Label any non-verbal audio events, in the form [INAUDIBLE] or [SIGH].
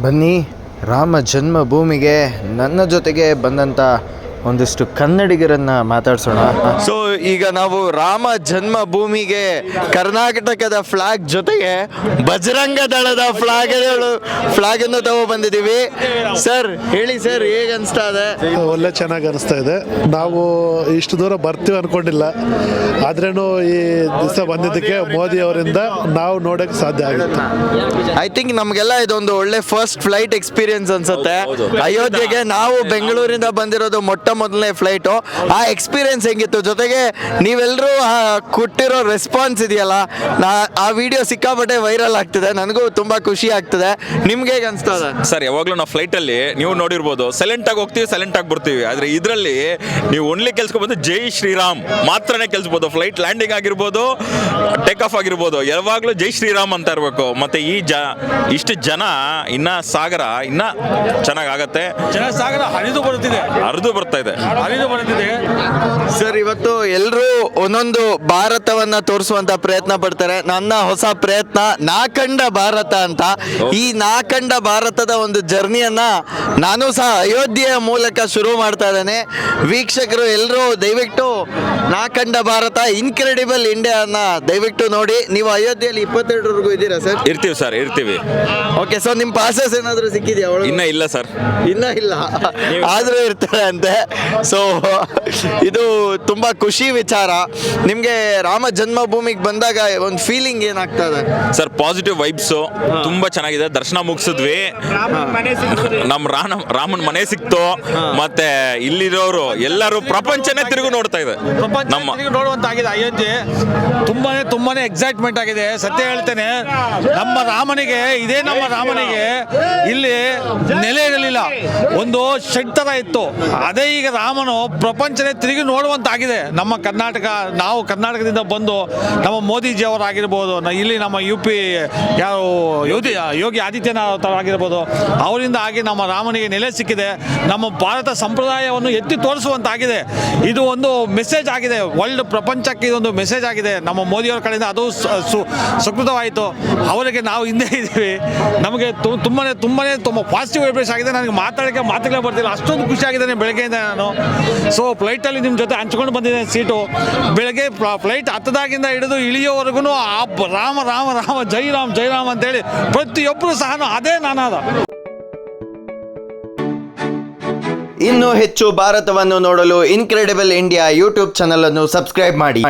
ಬನ್ನಿ ರಾಮ ಜನ್ಮಭೂಮಿಗೆ ನನ್ನ ಜೊತೆಗೆ ಬಂದಂಥ ಒಂದಿಷ್ಟು ಕನ್ನಡಿಗರನ್ನ ಮಾತಾಡ್ಸೋಣ. ಸೊ ಈಗ ನಾವು ರಾಮ ಜನ್ಮಭೂಮಿಗೆ ಕರ್ನಾಟಕದ ಫ್ಲಾಗ್ ಜೊತೆಗೆ ಬಜರಂಗ ದಳದ ಫ್ಲಾಗ್ ಫ್ಲಾಗ್ ಅನ್ನು ತಗೋ ಬಂದಿದ್ದೀವಿ. ಸರ್ ಹೇಳಿ ಸರ್ ಹೇಗೆ ಅನಿಸ್ತಾ ಇದೆ? ಒಳ್ಳೆ ಚೆನ್ನಾಗಿ ಅನಿಸ್ತಾ ಇದೆ. ನಾವು ಇಷ್ಟು ದೂರ ಬರ್ತೀವಿ ಅನ್ಕೊಂಡಿಲ್ಲ. ಆದ್ರೇನು ಈ ದಿವಸ ಬಂದಿದ್ದಕ್ಕೆ ಮೋದಿ ಅವರಿಂದ ನಾವು ನೋಡಕ್ಕೆ ಸಾಧ್ಯ ಆಗುತ್ತೆ. ಐ ಥಿಂಕ್ ನಮಗೆಲ್ಲ ಇದೊಂದು ಒಳ್ಳೆ ಫಸ್ಟ್ ಫ್ಲೈಟ್ ಎಕ್ಸ್ಪೀರಿಯನ್ಸ್ ಅನ್ಸುತ್ತೆ. ಅಯೋಧ್ಯೆಗೆ ನಾವು ಬೆಂಗಳೂರಿಂದ ಬಂದಿರೋದು ಮೊಟ್ಟ ಮೊದಲನೇ ಫ್ಲೈಟು. ಆ ಎಕ್ಸ್ಪೀರಿಯೆನ್ಸ್ ಹೆಂಗಿತ್ತು? ಜೊತೆಗೆ ನೀವೆಲ್ಲರೂ ಕೊಟ್ಟಿರೋ ರೆಸ್ಪಾನ್ಸ್ ಇದೆಯಲ್ಲ ನಾ ಆ ವಿಡಿಯೋ ಸಿಕ್ಕಾಪಟ್ಟೆ ವೈರಲ್ ಆಗ್ತಿದೆ. ನನಗೂ ತುಂಬಾ ಖುಷಿ ಆಗ್ತಿದೆ. ನಿಮ್ಗೆ ಹೇಗೆ ಅನ್ಸ್ತಾ ಇದೆ? ಸರ್ ಯಾವಾಗಲೂ ನಾವು ಫ್ಲೈಟಲ್ಲಿ ನೀವು ನೋಡಿರ್ಬೋದು ಸೈಲೆಂಟ್ ಆಗಿ ಹೋಗ್ತೀವಿ ಸೈಲೆಂಟ್ ಆಗಿ ಬರ್ತೀವಿ. ಆದರೆ ಇದರಲ್ಲಿ ನೀವು ಓನ್ಲಿ ಕೆಲ್ಸ್ಕೊಬೋದು ಜೈ ಶ್ರೀರಾಮ್ ಮಾತ್ರನೇ ಕೆಲ್ಸ್ಬೋದು. ಫ್ಲೈಟ್ ಲ್ಯಾಂಡಿಂಗ್ ಆಗಿರ್ಬೋದು ಟೇಕ್ ಆಫ್ ಆಗಿರ್ಬೋದು. ಯಾವಾಗಲೂ ಜೈ ಶ್ರೀರಾಮ್ ಅಂತ ಇರಬೇಕು. ಮತ್ತೆ ಈ ಜ ಇಷ್ಟು ಜನ ಇನ್ನ ಸಾಗರ ಇನ್ನ ಚೆನ್ನಾಗಾಗತ್ತೆ ಜನಸಾಗರ ಹರಿದು ಬರುತ್ತಿದೆ. ಹರಿದು ಬರ್ತಾ ಇದೆ. ಸರ್ ಇವತ್ತು ಎಲ್ಲರೂ ಒಂದೊಂದು ಭಾರತವನ್ನ ತೋರಿಸುವಂತ ಪ್ರಯತ್ನ ಪಡ್ತಾರೆ. ನನ್ನ ಹೊಸ ಪ್ರಯತ್ನ ನಾಕಂಡ ಭಾರತ ಅಂತ. ಈ ನಾಕಂಡ ಭಾರತದ ಒಂದು ಜರ್ನಿಯನ್ನ ನಾನು ಸಹ ಅಯೋಧ್ಯೆಯ ಮೂಲಕ ಶುರು ಮಾಡ್ತಾ ಇದ್ದೇನೆ. ವೀಕ್ಷಕರು ಎಲ್ಲರೂ ದಯವಿಟ್ಟು ನಾಕಂಡ ಭಾರತ ಇನ್ಕ್ರೆಡಿಬಲ್ ಇಂಡಿಯಾನ ದಯವಿಟ್ಟು ನೋಡಿ. ನೀವು ಅಯೋಧ್ಯೆಯಲ್ಲಿ ಇಪ್ಪತ್ತೆರಡರವರೆಗೂ ಇದ್ದೀರಾ ಸರ್? ಇರ್ತೀವಿ ಸರ್ ಇರ್ತೀವಿ. ಓಕೆ ಸೊ ನಿಮ್ಮ ಪಾಸಸ್ ಏನಾದರೂ ಸಿಕ್ಕಿದೆಯಾ ಒಳಗೆ? ಇನ್ನ ಇಲ್ಲ ಸರ್. ಇನ್ನ ಇಲ್ಲ. ಆದ್ರೂ ಇರ್ತಾರೆ ಅಂತೆ ಸೊ [LAUGHS] ಇದು ತುಂಬಾ ಖುಷಿ ವಿಚಾರ. ನಿಮಗೆ ರಾಮ ಜನ್ಮಭೂಮಿಗೆ ಬಂದಾಗ ಒಂದು ಫೀಲಿಂಗ್ ಏನಾಗ್ತಾ ಇದೆ? ಸರ್ ಪಾಸಿಟಿವ್ ವೈಬ್ಸು ತುಂಬಾ ಚೆನ್ನಾಗಿದೆ. ದರ್ಶನ ಮುಗಿಸಿದ್ವಿ. ನಮ್ಮ ರಾಮ ರಾಮನ ಮನೆ ಸಿಕ್ತು. ಮತ್ತೆ ಇಲ್ಲಿರೋರು ಎಲ್ಲರೂ ಪ್ರಪಂಚನೇ ತಿರುಗು ನೋಡ್ತಾ ಇದೆ. ನಮ್ಮ ನಮ್ಮ ನೋಡುವಂತಾಗಿದೆ ಅಯೋಧ್ಯೆ. ತುಂಬಾನೇ ತುಂಬಾನೇ ಎಕ್ಸೈಟ್ಮೆಂಟ್ ಆಗಿದೆ. ಸತ್ಯ ಹೇಳ್ತೇನೆ ನಮ್ಮ ರಾಮನಿಗೆ ಇದೇ ನಮ್ಮ ರಾಮನಿಗೆ ಇಲ್ಲಿ ನೆಲೆ ಇರಲಿಲ್ಲ. ಒಂದು ಶೆಡ್ ತರ ಇತ್ತು. ಅದೇ ಈಗ ರಾಮನು ಪ್ರಪಂಚನೇ ತಿರುಗಿ ನೋಡುವಂತಾಗಿದೆ. ನಮ್ಮ ಕರ್ನಾಟಕ, ನಾವು ಕರ್ನಾಟಕದಿಂದ ಬಂದು ನಮ್ಮ ಮೋದಿಜಿ ಅವರಾಗಿರ್ಬೋದು ನ- ಇಲ್ಲಿ ನಮ್ಮ ಯು ಪಿ ಯಾರು ಯೋಗಿ ಯೋಗಿ ಆದಿತ್ಯನಾಥ್ ಆಗಿರ್ಬೋದು, ಅವರಿಂದ ಆಗಿ ನಮ್ಮ ರಾಮನಿಗೆ ನೆಲೆ ಸಿಕ್ಕಿದೆ. ನಮ್ಮ ಭಾರತ ಸಂಪ್ರದಾಯವನ್ನು ಎತ್ತಿ ತೋರಿಸುವಂತಾಗಿದೆ. ಇದು ಒಂದು ಮೆಸೇಜ್ ಆಗಿದೆ. ವರ್ಲ್ಡ್ ಪ್ರಪಂಚಕ್ಕೆ ಇದೊಂದು ಮೆಸೇಜ್ ಆಗಿದೆ. ನಮ್ಮ ಮೋದಿಯವರ ಕಡೆಯಿಂದ ಅದು ಸು- ಸುಕೃತವಾಯಿತು. ಅವರಿಗೆ ನಾವು ಹಿಂದೆ ಇದ್ದೀವಿ. ನಮಗೆ ತುಂಬನೇ ತುಂಬನೇ ತುಂಬ ಪಾಸಿಟಿವ್ ವೈಬ್ರೇಷನ್ ಆಗಿದೆ. ನನಗೆ ಮಾತಾಡೋಕ್ಕೆ ಮಾತುಗಳೇ ಬರ್ತಿಲ್ಲ. ಅಷ್ಟೊಂದು ಖುಷಿ ಆಗಿದ್ದೇನೆ ಬೆಳಗ್ಗೆಯಿಂದ. ನಾನು. ಸೊ ಫ್ಲೈಟಲ್ಲಿ ನಿಮ್ಮ ಜೊತೆ ಹಂಚ್ಕೊಂಡು ಬಂದಿದ್ದೇನೆ ಸೀಟು. ಬೆಳಗ್ಗೆ ಫ್ಲೈಟ್ ಹತ್ತದಾಗಿಂದ ಹಿಡಿದು ಇಳಿಯೋವರೆಗೂ ಆ ರಾಮ ರಾಮ ರಾಮ, ಜೈ ರಾಮ್ ಜೈ ರಾಮ್ ಅಂತೇಳಿ ಪ್ರತಿಯೊಬ್ಬರು ಸಹ ಅದೇ ನಾನಾದ. ಇನ್ನೂ ಹೆಚ್ಚು ಭಾರತವನ್ನು ನೋಡಲು ಇನ್ಕ್ರೆಡಿಬಲ್ ಇಂಡಿಯಾ ಯೂಟ್ಯೂಬ್ ಚಾನಲ್ ಅನ್ನು ಸಬ್ಸ್ಕ್ರೈಬ್ ಮಾಡಿ.